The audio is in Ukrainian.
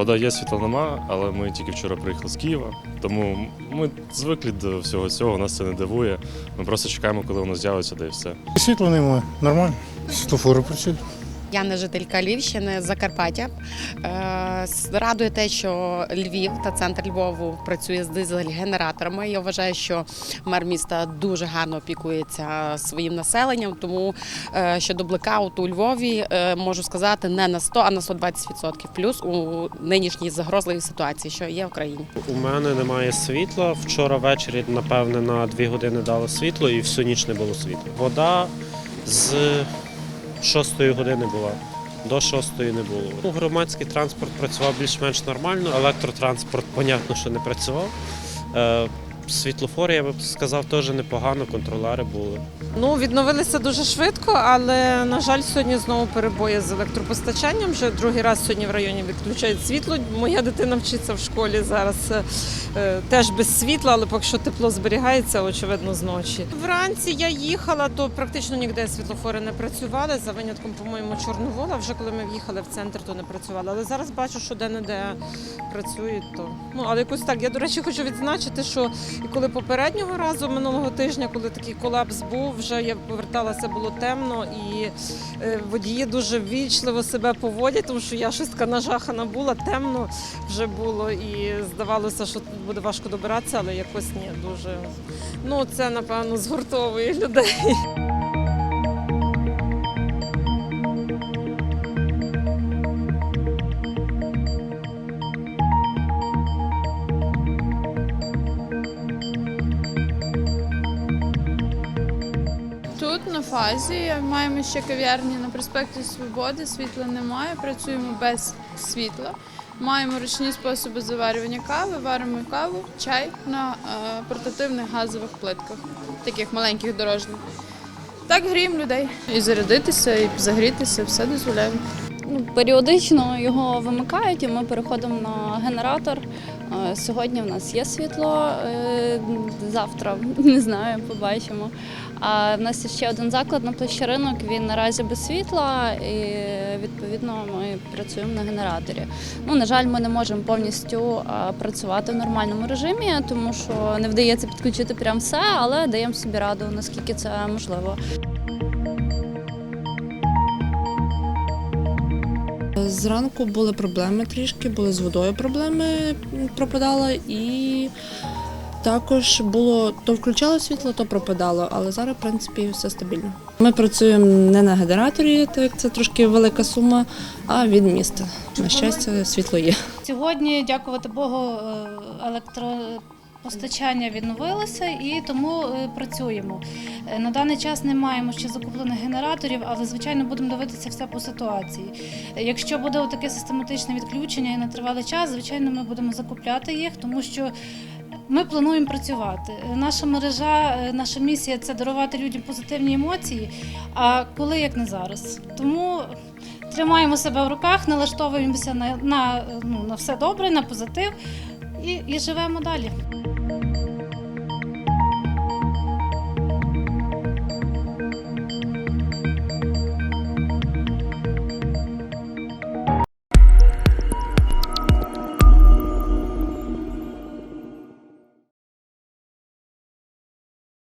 Вода є, світла нема, але ми тільки вчора приїхали з Києва, тому ми звикли до всього цього, нас це не дивує. Ми просто чекаємо, коли воно з'явиться, де і все. Світла немає, нормально. Світлофори працюють. Я не жителька Львівщини, Закарпаття. Е, Радує те, що Львів та центр Львову працює з дизель-генераторами. Я вважаю, що мер міста дуже гарно опікується своїм населенням. Тому е, щодо блекауту у Львові е, можу сказати не на 100, а на 120% плюс у нинішній загрозливій ситуації, що є в країні. У мене немає світла. Вчора ввечері, напевне, на дві години дало світло і всю ніч не було світла. Вода з 6 години була. До шостої не було. Ну, громадський транспорт працював більш-менш нормально, електротранспорт, понятно, що не працював. Світлофори, я би сказав, теж непогано, контролери були. Ну, відновилися дуже швидко, але на жаль, сьогодні знову перебої з електропостачанням. Вже другий раз сьогодні в районі відключають світло. Моя дитина вчиться в школі зараз е, е, теж без світла, але поки що тепло зберігається, очевидно, зночі. Вранці я їхала, то практично ніде світлофори не працювали. За винятком, по-моєму, Чорновола. Вже коли ми в'їхали в центр, то не працювали. Але зараз бачу, що де-не-де працюють. То ну але якось так. Я до речі хочу відзначити, що і коли попереднього разу минулого тижня, коли такий колапс був, вже я поверталася, було темно, і е, водії дуже ввічливо себе поводять, тому що я шістка нажахана була, темно вже було, і здавалося, що буде важко добиратися, але якось ні, дуже ну це напевно згуртовує людей. Тут на фазі маємо ще кав'ярні на проспекті Свободи. Світла немає, працюємо без світла. Маємо ручні способи заварювання кави, варимо каву, чай на е, портативних газових плитках, таких маленьких дорожніх. Так гріємо людей. І зарядитися, і загрітися, все дозволяємо. Ну, періодично його вимикають, і ми переходимо на генератор. Е, Сьогодні в нас є світло, е, завтра не знаю, побачимо. А в нас є ще один заклад на площі ринок. Він наразі без світла, і відповідно ми працюємо на генераторі. Ну, на жаль, ми не можемо повністю е, працювати в нормальному режимі, тому що не вдається підключити прям все, але даємо собі раду, наскільки це можливо. Зранку були проблеми трішки, були з водою проблеми, м, пропадало і також було то включало світло, то пропадало, але зараз, в принципі, все стабільно. Ми працюємо не на генераторі, так як це трошки велика сума, а від міста. На щастя, світло є. Сьогодні, дякувати Богу, е, електропостачання відновилося і тому е, працюємо. Е, На даний час не маємо ще закуплених генераторів, але звичайно будемо дивитися все по ситуації. Е, Якщо буде таке систематичне відключення і на тривалий час, звичайно, ми будемо закупляти їх, тому що. Ми плануємо працювати. Наша мережа, наша місія це дарувати людям позитивні емоції. А коли як не зараз? Тому тримаємо себе в руках, налаштовуємося на, на, ну, на все добре, на позитив і, і живемо далі.